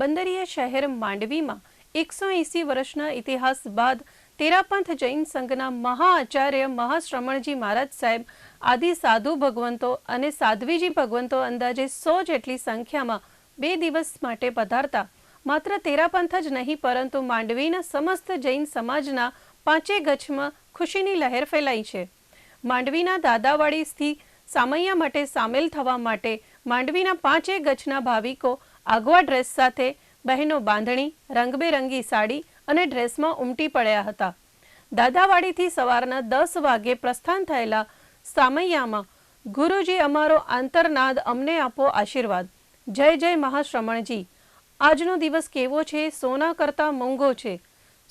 બંદરીય શહેર માંડવીમાં એકસો એંસી વર્ષના ઇતિહાસ બાદ તેરાપંથ જૈન સંઘના મહાઆચાર્ય મહાશ્રમણજી મહારાજ સાહેબ, આદિ સાધુ ભગવંતો અને સાધ્વીજી ભગવંતો અંદાજે સો જેટલી સંખ્યામાં બે દિવસ માટે પધારતા. માત્ર તેરાપંથ જ નહીં, પરંતુ માંડવીના સમસ્ત જૈન સમાજના પાંચે ગચ્છમાં ખુશીની લહેર ફેલાઈ છે. માંડવીના દાદાવાડીથી સામૈયા માટે સામેલ થવા માટે માંડવીના પાંચે ગચ્છના ભાવિકો આગવા ડ્રેસ સાથે બહેનો બાંધણી, રંગબેરંગી સાડી અને ડ્રેસમાં ઉમટી પડ્યા હતા. દાદાવાડીથી સવારના દસ વાગે પ્રસ્થાન થયેલા સામૈયામાં, ગુરુજી, અમારો આંતરનાદ અમને આપો આશીર્વાદ. જય જય મહાશ્રમણજી. આજનો દિવસ કેવો છે? સોના કરતાં મોંઘો છે.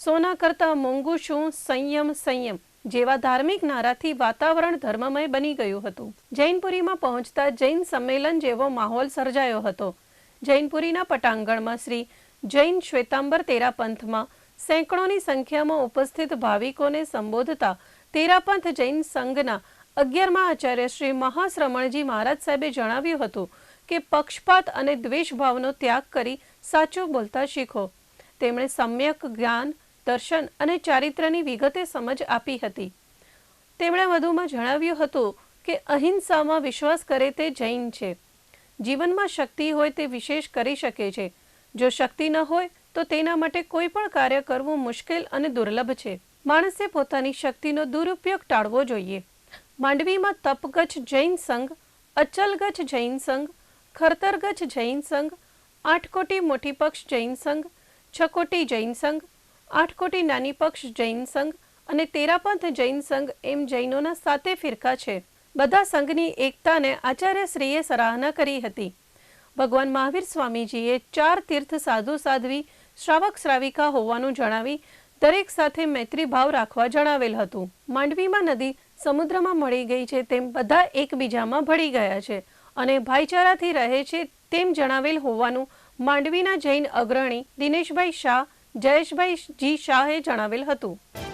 સોના કરતાં મોંઘું શું? સંયમ સંયમ. જેવા ધાર્મિક નારાથી વાતાવરણ ધર્મમય બની ગયું હતું. જૈનપુરીમાં પહોંચતા જૈન સંમેલન જેવો માહોલ સર્જાયો હતો. જૈનપુરીના પટાંગણમાં શ્રી જૈન શ્વેતાંબર તેરાપંથમાં સેંકડોની સંખ્યામાં ઉપસ્થિત ભાવિકોને સંબોધતા તેરાપંથ જૈન સંઘના અગિયારમા આચાર્ય શ્રી મહાશ્રમણજી મહારાજ સાહેબે જણાવ્યું હતું કે પક્ષપાત અને દ્વેષભાવનો ત્યાગ કરી સાચું બોલતા શીખો. તેમણે સમ્યક જ્ઞાન, દર્શન અને ચારિત્ર્યની વિગતે સમજ આપી હતી. તેમણે વધુમાં જણાવ્યું હતું કે અહિંસામાં વિશ્વાસ કરે તે જૈન છે. જીવનમાં શક્તિ હોય તે વિશેષ કરી શકે છે. જો શક્તિ ન હોય, તો તેના માટે કોઈ પણ કાર્ય કરવું મુશ્કેલ અને દુર્લભ છે. માણસે પોતાની શક્તિનો દુરુપયોગ ટાળવો જોઈએ. માંડવીમાં તપગચ્છ જૈન સંઘ, અચલગચ્છ જૈન સંઘ, ખરતરગચ્છ જૈન સંઘ આઠકોટી મોટી પક્ષ જૈન સંઘ છકોટી જૈન સંઘ આઠકોટી નાની પક્ષ જૈન સંઘ અને તેરાપંથ જૈન સંઘ એમ જૈનોના સાતે ફિરકા છે. બધા સંઘની એકતાને આચાર્યશ્રીએ સરાહના કરી હતી. ભગવાન મહાવીર સ્વામીજીએ ચાર તીર્થ સાધુ સાધ્વી, શ્રાવક શ્રાવિકા હોવાનું જણાવી દરેક સાથે મૈત્રી ભાવ રાખવા જણાવેલ હતું. માંડવીમાં નદી સમુદ્રમાં મળી ગઈ છે તેમ બધા એકબીજામાં ભળી ગયા છે અને ભાઈચારાથી રહે છે તેમ જણાવેલ હોવાનું માંડવીના જૈન અગ્રણી દિનેશભાઈ શાહ, જયેશભાઈ જી શાહે જણાવેલ હતું.